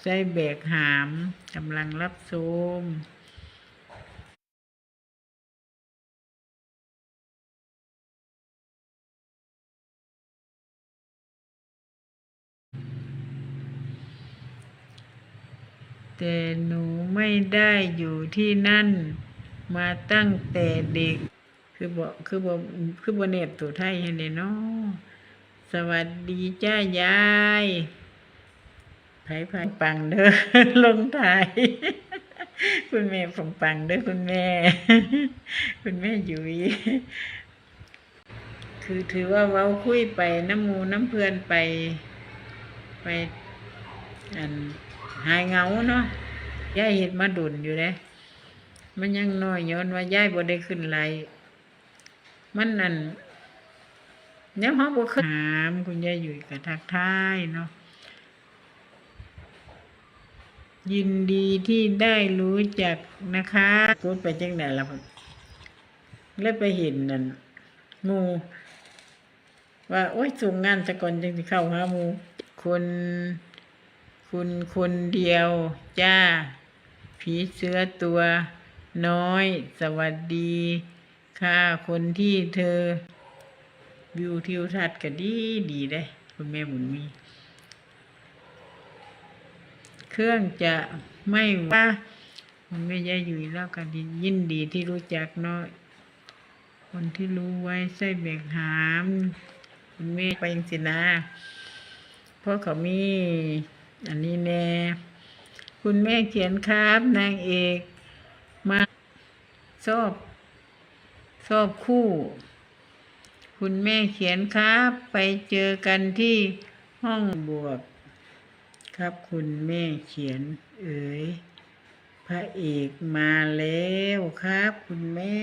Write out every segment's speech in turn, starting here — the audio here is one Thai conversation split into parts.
ใส่แบกหามกำลังรับชมแต่หนูไม่ได้อยู่ที่นั่น มาตั้งแต่เด็ก คือบอกคือบอกคือบ่เน็ตตัวไทยเห็นเด้เนาะสวัสดีจ้ายาย ไผไผปังเด้อลงถ่ายคุณแม่ปังปังเด้อคุณแม่ คุณแม่ยุยคือถือว่าเว้าคุยไปน้ำมูน้ำเพื่อนไปไปอันหายเงาเนาะย่ายเห็ดมาดุนอยู่เด้มันยังน้อยย้อนว่าย่ายบ่ได้ขึ้นไลฟ์มันนั่นเนี่ยเขาบ่เคยถามคุณยายอยู่กับทักทายเนาะ ยินดีที่ได้รู้จักนะคะกูดไปจังไหนล่ะแล้วไปเห็นนั่นหมูว่า โอ้ยส่งงานสะกอนจังสิเข้าหามูคนคุณคนเดียว จ้า ผีเสื้อตัวน้อย สวัสดี ค่ะ คนที่เธอ วิวทิวทัศน์ก็ดี ดีได้ คุณแม่บุญมี เครื่องจะไม่ว่า มันไม่ย่อยู่แล้วกันยินดีที่รู้จักเนาะคนที่รู้ไว้ใส่แบกหามคุณแม่ไปยังสินะเพราะเขามีอันนี้แน่คุณแม่เขียนครับนางเอกมาชอบชอบคู่ คุณแม่เขียนครับ ไปเจอกันที่ห้องบวก ครับคุณแม่เขียน เอ๋ยพระเอกมาแล้วครับ คุณแม่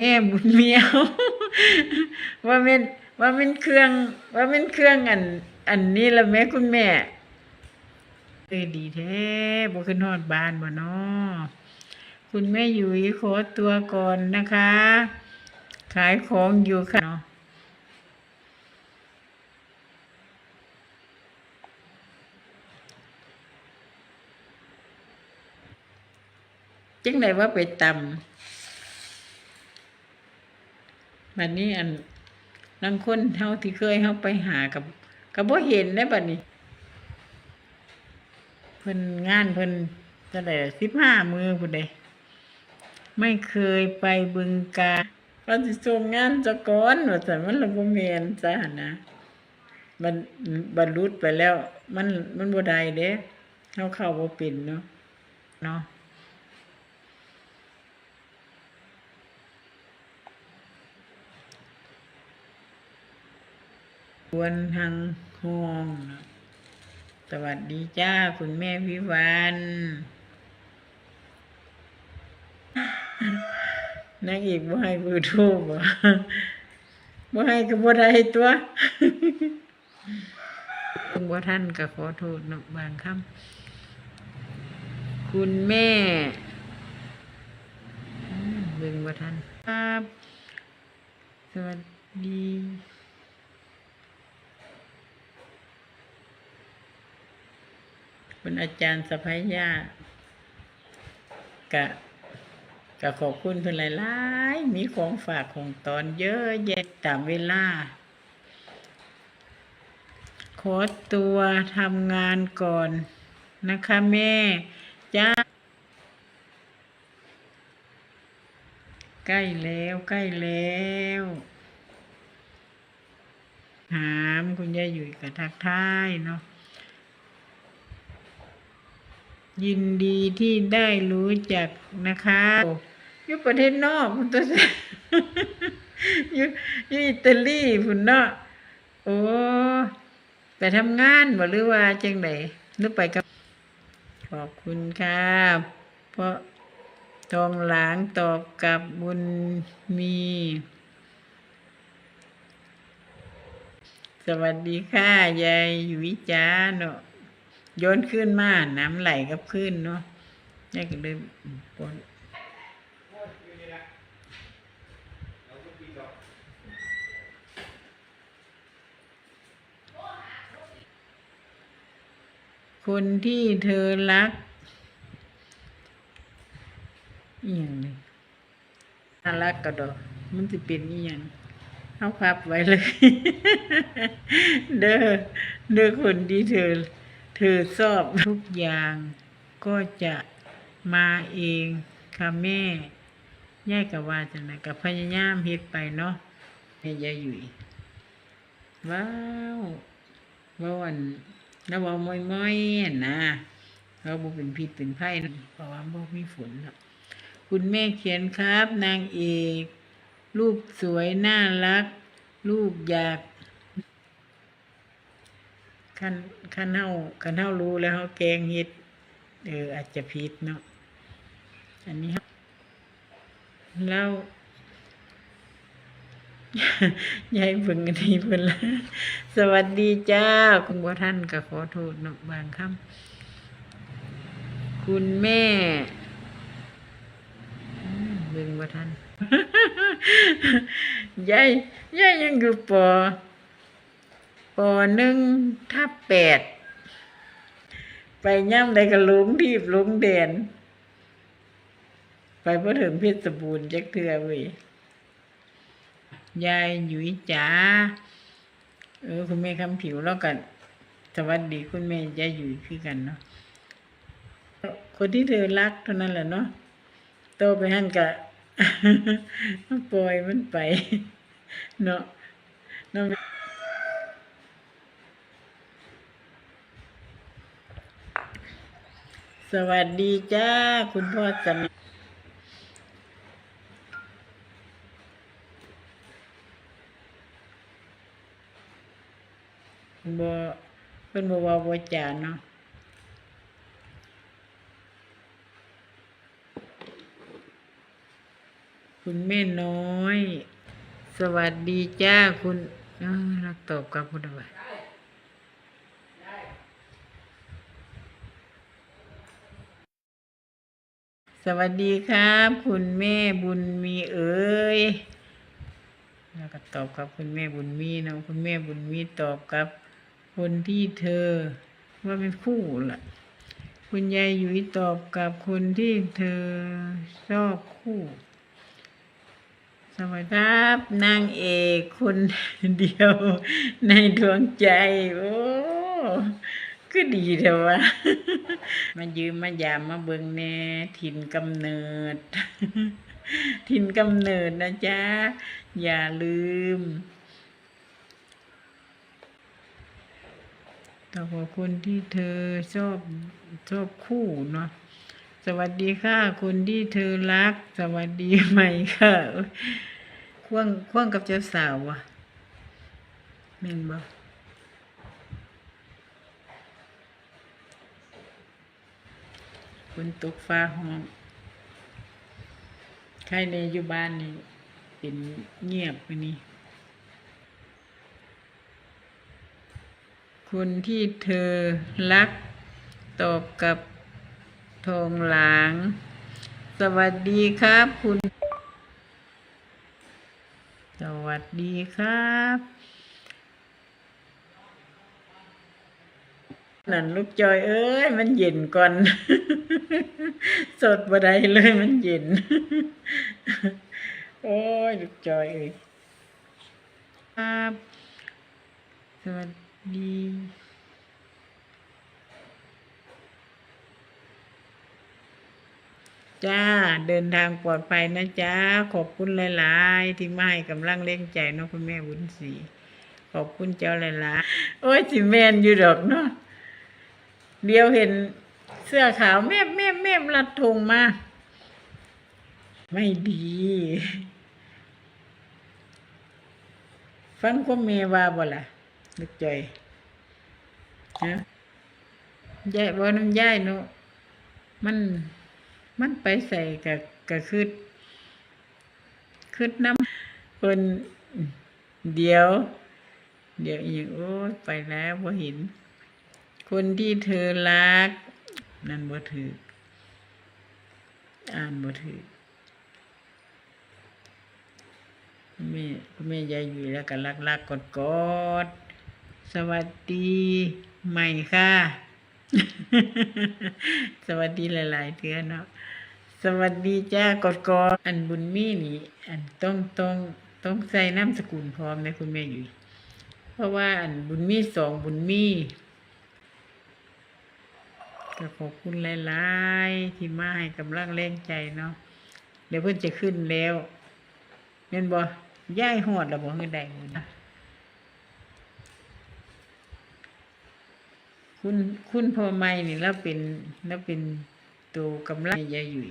แอมบุญเมียว ว่าเป็นว่าเป็นเครื่อง ว่าเป็นเครื่องอัน อันนี้ละแม่คุณแม่เออดีแท้บ่ขึ้นฮอดบ้านบ่นาะคุณแม่อยู่ยขอตัวก่อนนะคะ ขายของอยู่ค่ะเนาะ จังไดว่าไปตำบัดนี้อันลังคนเฮาที่เคยเฮาไปหากับก็บ่เห็นได้บัดนี้ เพิ่นงานเพิ่นจะได้สิบห้ามือพุ่นเดไม่เคยไปบึงกาฬว่าสิส่งงานจะก่อนว่าแต่มันละบ่แม่นจ้านะมันบรรลุไปแล้ว มันมันบ่ได้เด้เฮาเข้าบ่เป็นเนาะเนาะ ควรทางห้อง สวัสดีจ้า คุณแม่พิวันนางเอกบ่ให้เบอร์โทรบ่บ่ให้ก็บ่ได้ตัวบ่ท่านก็ขอโทษนะบางคำคุณแม่อืมเบิ่งบ่ทันครับ สวัสดี คุณอาจารย์สะพายญากะกะขอบคุณเพิ่นหลายๆมีของฝากของตอนเยอะแยะตามเวลา ขอตัวทำงานก่อนนะคะแม่จ้าใกล้แล้วใกล้แล้วหามคุณยายอยู่กับทักทายเนาะ ยินดีที่ได้รู้จักนะคะอยู่ประเทศนอกพุ่นตัวอยู่อยู่อิตาลีพุ่นเนาะโอ้ไปทำงานบ่หรือว่าจังไดหรือไปกับขอบคุณครับเพราะทองหลางตอบกับบุญมี สวัสดีค่ะยายอยู่วิจาเนาะ โยนขึ้นมาน้ำไหลกับขึ้นเนาะนี่ก็เลยปนคนที่เธอรักอหย่างนี้น่ารักกระดอกมันจะเป็นอหย่างเอาพับไว้เลย เด้อเด้อคนที่เธอ เธอชอบทุกอย่าง ก็จะมาเองค่ะแม่ย่ายกับว่าจังไดกับพยายามเฮ็ดไปเนาะแม่ยายอยู่ว้าวว่าวันแล้วว่ามอยมอยๆอะนะเราบ่เป็นพิษเป็นไผ่นะเพราะว่าบ่มีฝนหรอกคุณแม่เขียนครับ นางเอก รูปสวยน่ารักลูกอยาก คันคันเฮาคันเฮารู้แล้วเฮาแกงเฮ็ดเอออาจจะผิดเนาะอันนี้ครับแล้วยายเพิ่งอันนี้เพิ่นละสวัสดีจ้า คุณบ่ท่านก็ขอโทษเนาะบางคำคุณแม่อืมเบิ่งบ่ทันยายยายยังอยู่ปอ ปอหนึ่งทับแปด ไปย่ำใดก็หลงทีบหลงแดนไปพอถึงเพชรบูรณ์จักเทือเว้ยยายหยุยจ๋าเออคุณแม่คำผิวแล้วกันสวัสดีคุณแม่ยายหยุยคือกันเนาะคนที่เธอรักเท่านั้นแหละเนาะโตไปหั่นกะปล่อยมันไป เนาะเนาะ สวัสดีจ้า คุณพ่อสำบ่เพิ่นบ่ว่าบ่จาเนาะคุณแม่น้อย สวัสดีจ้าคุณเออรักตอบกับคุณเอาไว้ สวัสดีครับ คุณแม่บุญมีเอ๋ยแล้วก็ตอบกับคุณแม่บุญมีเนาะคุณแม่บุญมีตอบกับ คนที่เธอว่าเป็นคู่ล่ะ คุณยายหยุยตอบกับคนที่เธอชอบคู่ สวัสดีครับนางเอกคนเดียวในดวงใจ โอ้ ก็ดีเถอะวะมายืมมายามมาเบิงแน่ถิ่นกำเนิด ถิ่นกำเนิดนะจ๊ะ อย่าลืมต่ว่าคนที่เธอชอบชอบคู่เนาะสวัสดีค่ะคนที่เธอรัก สวัสดีใหม่ค่ะควงควงกับเจ้าสาววะแม่นบ่ ฝนตกฟ้าห้องใครในอยู่บ้านนี่เป็นเงียบไปนี่คนที่เธอรักตอบกับทองหลาง สวัสดีครับคุณ สวัสดีครับ นั่นลูกจอยเอ้ย มันเย็นก่อน สดบ่ได้เลยมันเย็น โอ้ยลูกจอยเอ้ยครับสวัสดีจ้าเดินทางปลอดภัยนะจ้าขอบคุณหลายๆ ที่มาให้กำลังเล่งใจเนาะคุณแม่บุญศรีขอบคุณเจ้าหลายๆโอ้ยสิแมนอยู่ดอกเนาะ เดียวเห็นเสื้อขาวแมบแมบแมบรัดธงมา ไม่ดี ฟังความเมว่าบ่ล่ะนึกใจอยฮะยายบ่น้ำยายเนาะมันมันไปใส่กับกับคืดคืดน้ำคนเดียว เดี๋ยวอีกโอ้ไปแล้วพอเห็น คนที่เธอรัก นั่นบ่ถืออ่านบ่ถือแม่แม่ยายอยู่แล้วก็รักรักกอดกอดสวัสดีใหม่ค่ะ สวัสดีหลาย ๆเทือเนาะสวัสดีจ้ากดกออันบุญมีนี่ อันต้องต้องต้องใส่น้ำสกุลพร้อมนะคุณแม่อยู่ เพราะว่าอันบุญมีสองบุญมี ก็ขอบคุณหลายๆ ที่มาให้กำลังแรงใจเนาะเดี๋ยวเพื่อนจะขึ้นแล้วเห็นบ่ย้ายหอดแล้วบ่เงินได้มื้อนะคุณคุณพ่อไม่นี่แล้วเป็นแล้วเป็นตัวกำลังยายอยู่